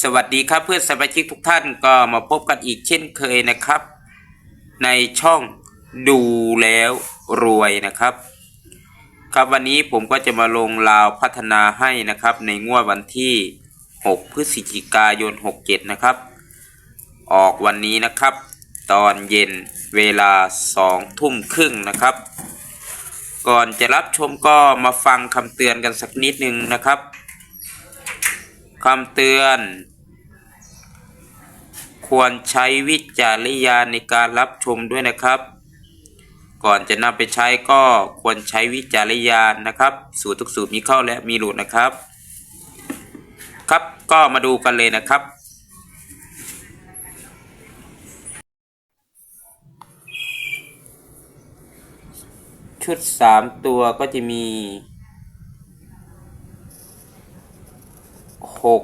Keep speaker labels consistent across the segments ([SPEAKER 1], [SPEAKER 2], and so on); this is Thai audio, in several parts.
[SPEAKER 1] สวัสดีครับเพื่อนสมาชิกทุกท่านก็มาพบกันอีกเช่นเคยนะครับ ในช่องดูแล้วรวยนะครับ ครับวันนี้ผมก็จะมาลงราวพัฒนาให้นะครับ ในงวดวันที่ 6 พฤศจิกายน 67 นะครับ ออกวันนี้นะครับ ตอนเย็นเวลา 2 ทุ่มครึ่งนะครับ ก่อนจะรับชมก็มาฟังคำเตือนกันสักนิดนึงนะครับ คำเตือน ควรใช้วิจารณญาณในการรับชมด้วยนะครับ ก่อนจะนำไปใช้ก็ควรใช้วิจารณญาณนะครับ สูตรทุกสูตรมีเข้าและมีหลุดนะครับ ครับก็มาดูกันเลยนะครับชุดสามตัวก็จะมี หก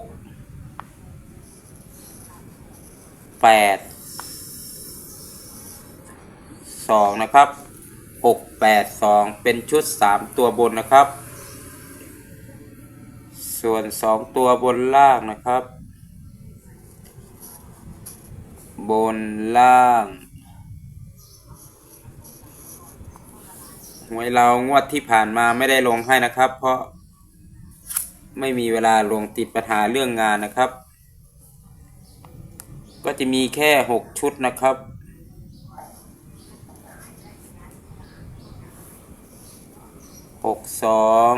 [SPEAKER 1] แปดสองนะครับหกแปดสองเป็นชุดสามตัวบนนะครับ ส่วนสองตัวบนล่างนะครับ บนล่างหวยเรางวดที่ผ่านมาไม่ได้ลงให้นะครับ เพราะ ไม่มีเวลาลงติดปัญหาเรื่องงานนะครับ ก็จะมีแค่หกชุดนะครับ หกสอง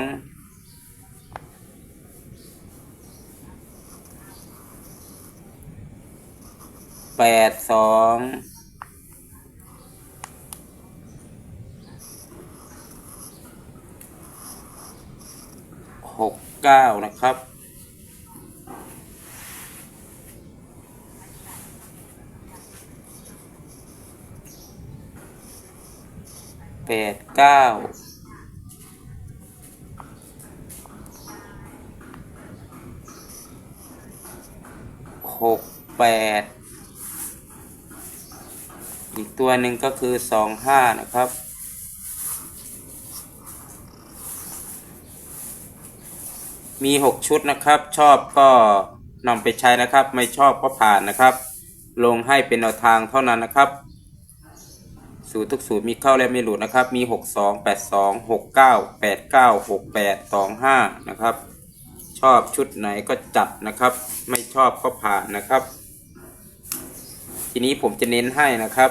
[SPEAKER 1] แปดสองหก เก้านะครับ แปดเก้าหกแปดอีกตัวหนึ่งก็คือสองห้านะครับ มีหกชุดนะครับ ชอบก็นำไปใช้นะครับ ไม่ชอบก็ผ่านนะครับ ลงให้เป็นแนวทางเท่านั้นนะครับ สูตรทุกสูตรมีเข้าและไม่หลุดนะครับ มีหกสองแปดสองหกเก้าแปดเก้าหกแปดสองห้านะครับ ชอบชุดไหนก็จัดนะครับ ไม่ชอบก็ผ่านนะครับ ทีนี้ผมจะเน้นให้นะครับ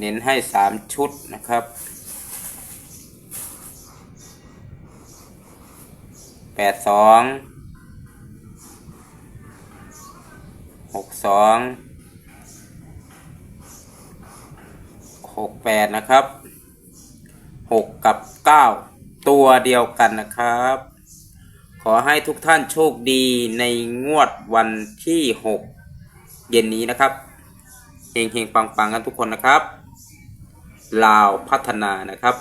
[SPEAKER 1] เน้นให้สามชุดนะครับ แปดสองหกสองหกแปดนะครับหกกับเก้าตัวเดียวกันนะครับ ขอให้ทุกท่านโชคดีในงวดวันที่หกเย็นนี้นะครับเฮงเฮงปังปังกันทุกคนนะครับลาวพัฒนานะครับ